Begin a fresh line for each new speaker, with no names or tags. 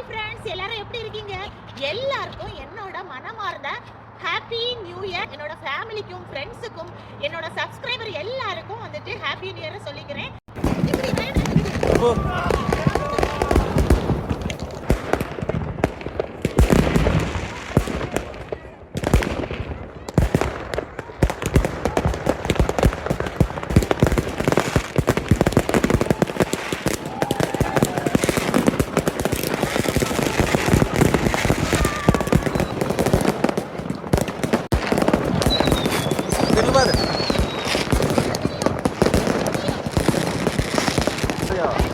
Hi friends எல்லாரும் எப்படி இருக்கீங்க? எல்லாருக்கும் என்னோட மனமார்ந்த ஹாப்பி நியூ இயர் என்னோட ஃபேமிலிக்கும் ஃப்ரெண்ட்ஸுக்கும் என்னோட சப்ஸ்கிரைபர் எல்லாருக்கும் வந்துட்டு ஹாப்பி நியூ இயர் சொல்லிக்கிறேன்.
ya.